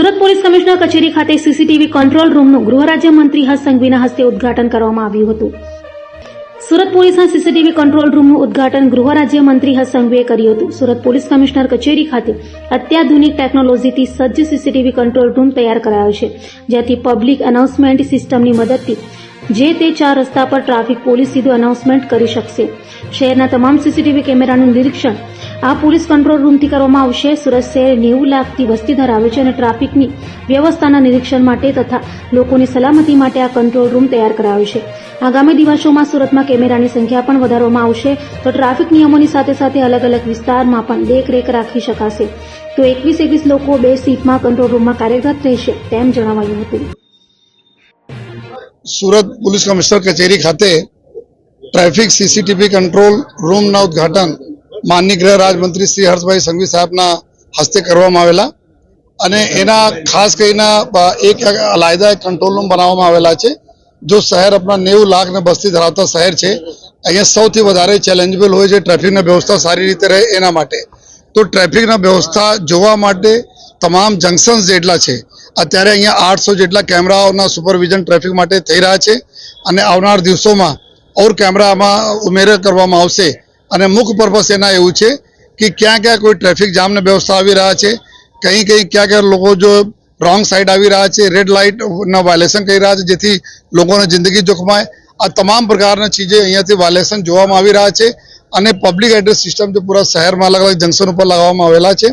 Surat police commissioner કચેરી ખાતે CCTV control રૂમનું ગૃહ રાજ્યમંત્રી હર્ષ સંઘવીના હસ્તે ઉદઘાટન કરવામાં આવ્યું હતું. સુરત પોલીસના સીસીટીવી કંટ્રોલ રૂમનું ઉદઘાટન ગૃહ રાજ્યમંત્રી હર્ષ સંઘવીએ કર્યું હતું. સુરત પોલીસ કમિશનર કચેરી ખાતે અત્યાધુનિક ટેકનોલોજીથી સજ્જ સીસીટીવી કંટ્રોલ રૂમ તૈયાર કરાયો છે, જેથી પબ્લિક અનાઉન્સમેન્ટ સિસ્ટમની મદદથી જે તે ચાર રસ્તા પર ટ્રાફિક પોલીસ સીધું અનાઉન્સમેન્ટ કરી શકશે. શહેરના તમામ સીસીટીવી કેમેરાનું નિરીક્ષણ આ પોલીસ કંટ્રોલ રૂમથી કરવામાં આવશે. સુરત શહેર નેવું લાખથી વસ્તી ધરાવે છે અને ટ્રાફિકની વ્યવસ્થાના નિરીક્ષણ માટે તથા લોકોની સલામતી માટે આ કંટ્રોલ રૂમ તૈયાર કરાયો છે. આગામી દિવસોમાં સુરતમાં કેમેરાની સંખ્યા પણ વધારવામાં આવશે તો ટ્રાફિક નિયમોની સાથે સાથે અલગ અલગ વિસ્તારમાં પણ દેખરેખ રાખી શકાશે. તો એકવીસ એકવીસ લોકો બે સીટમાં કંટ્રોલ રૂમમાં કાર્યરત રહેશે તેમ જણાવાયું હતું. સુરત પોલીસ કમિશનર કચેરી ખાતે ટ્રાફિક સીસીટીવી કંટ્રોલ રૂમના ઉદ્ઘાટન માનનીય ગૃહ રાજમંત્રી શ્રી હર્ષભાઈ સંઘવી સાહેબના હસ્તે કરવામાં આવેલા અને એના ખાસ કરીને એક અલાયદા કંટ્રોલ રૂમ બનાવવામાં આવેલા છે, જો શહેર આપણા નેવું લાખ ને બસ્તી ધરાવતા શહેર છે, અહીંયા સૌથી વધારે ચેલેન્જેબલ હોય છે, ટ્રાફિકની વ્યવસ્થા સારી રીતે રહે એના માટે. તો ટ્રાફિકના વ્યવસ્થા જોવા માટે તમામ જંકશન્સ જેટલા છે, અત્યારે અહીંયા આઠસો જેટલા કેમેરાઓના સુપરવિઝન ટ્રાફિક માટે થઈ રહ્યા છે અને આવનાર દિવસોમાં ઓર કેમેરામાં ઉમેરો કરવામાં આવશે. અને મુખ્ય પર્પસ એના એવું છે કે ક્યાં ક્યાં કોઈ ટ્રાફિક જામની વ્યવસ્થા આવી રહ્યા છે, કઈ કઈ ક્યાં ક્યાં લોકો જો રોંગ સાઈડ આવી રહ્યા છે રેડ લાઇટના વાયોલેશન કરી રહ્યા છે, જેથી લોકોને જિંદગી જોખમાય. આ તમામ પ્રકારના ચીજે અહીંયાથી વાયલેશન જોવામાં આવી રહ્યા છે. અને પબ્લિક એડ્રેસ સિસ્ટમ જે પૂરા શહેરમાં અલગ અલગ જંકશન ઉપર લગાવવામાં આવેલા છે.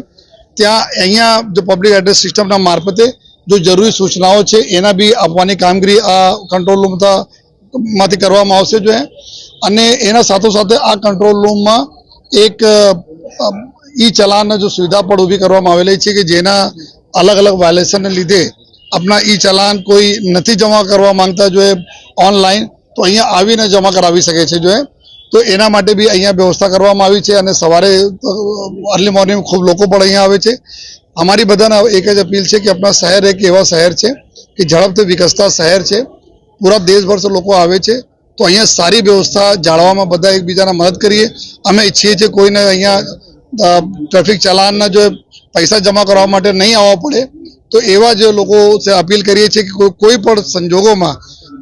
ત્યાં અહીંયા જો પબ્લિક એડ્રેસ સિસ્ટમના મારફતે જો જરૂરી સૂચનાઓ છે, એના બી આપવાની કામગીરી આ કંટ્રોલ રૂમમાંથી કરવામાં આવશે જો અને એના સાથોસાથે આ કંટ્રોલ રૂમમાં એક ઈ ચલાન જો સુવિધા પણ ઊભી કરવામાં આવેલી છે કે જેના અલગ અલગ વાયોલેશનને લીધે આપણા ઈ ચલાન કોઈ નથી જમા કરવા માંગતા જો ઓનલાઈન તો અહીંયા આવીને જમા કરાવી શકે છે જો તો એના માટે બી અહીંયા વ્યવસ્થા કરવામાં આવી છે અને સવારે અર્લી મોર્નિંગ ખૂબ લોકો પણ અહીંયા આવે છે. અમારી બધાને એક જ અપીલ છે કે આપણા શહેર એક એવા શહેર છે કે ઝડપથી વિકસતા શહેર છે. પૂરા દેશભરથી લોકો આવે છે. તો અહીંયા સારી વ્યવસ્થા જાળવામાં બધા એકબીજાને મદદ કરીએ. અમે ઈચ્છીએ છીએ કોઈને અહીંયા ટ્રાફિક ચલાનના જો પૈસા જમા કરવા માટે નહીં આવવા પડે, તો એવા જે લોકો અપીલ કરીએ છીએ કે કોઈ પણ સંજોગોમાં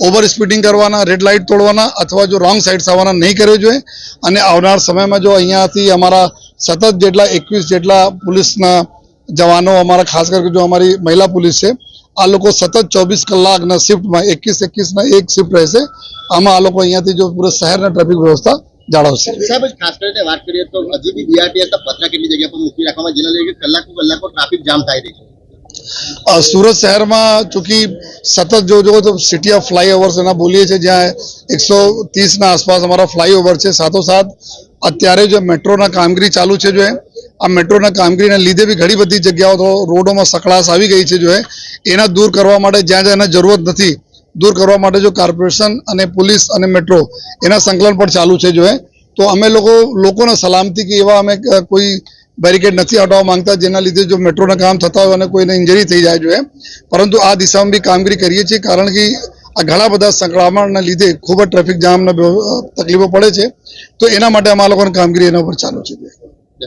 ઓવર સ્પીડિંગ કરવાના રેડ લાઇટ તોડવાના અથવા જો રોંગ સાઇડ આવવાના નહીં કરવો જોઈએ. અને આવનાર સમયમાં જો અહીંયાથી અમારા સતત જેટલા એકવીસ જેટલા પોલીસના જવાનો અમારા ખાસ કરીને જો અમારી મહિલા પોલીસ છે આ લોકો સતત ચોવીસ કલાકના શિફ્ટમાં એકવીસ એકવીસના એક શિફ્ટ રહેશે. આમાં આ લોકો અહીંયાથી જો પૂરા શહેરના ટ્રાફિક વ્યવસ્થા જાળવશે. સાહેબ ખાસ કરીને વાત કરીએ તો હજુ બી બીઆરટીએસ પથરા કેટલી જગ્યા પર મૂકી રાખવામાં જેના લીધે કલાકો કલાકો ટ્રાફિક જામ થાય રહી છે. સુરત શહેરમાં ચૂંકી સતત જો જુઓ તો સિટી ઓફ ફ્લાયઓવર્સ એના બોલીએ છીએ, જ્યાં એકસો ત્રીસના આસપાસ અમારા ફ્લાયઓવર છે. સાથોસાથ અત્યારે જો મેટ્રોના કામગીરી ચાલુ છે જો આ મેટ્રોના કામગીરીને લીધે બી ઘણી બધી જગ્યાઓ તો રોડોમાં સકળાશ આવી ગઈ છે જો એના દૂર કરવા માટે જ્યાં જ્યાં એને જરૂરત નથી, દૂર કરવા માટે જો કોર્પોરેશન અને પોલીસ અને મેટ્રો એના સંકલન પણ ચાલુ છે જો તો અમે લોકો, લોકોને સલામતી કે એવા અમે કોઈ બેરિકેડ નથી હટાવવા માંગતા, જેના લીધે જો મેટ્રોના કામ થતા હોય અને કોઈને ઇન્જરી થઈ જાય જોઈએ પરંતુ આ દિશામાં બી કામગીરી કરીએ છીએ, કારણ કે આ ઘણા બધા સંક્રમણના લીધે ખૂબ જ ટ્રાફિક જામના તકલીફો પડે છે. તો એના માટે અમારા લોકોની કામગીરી એના ઉપર ચાલુ છે.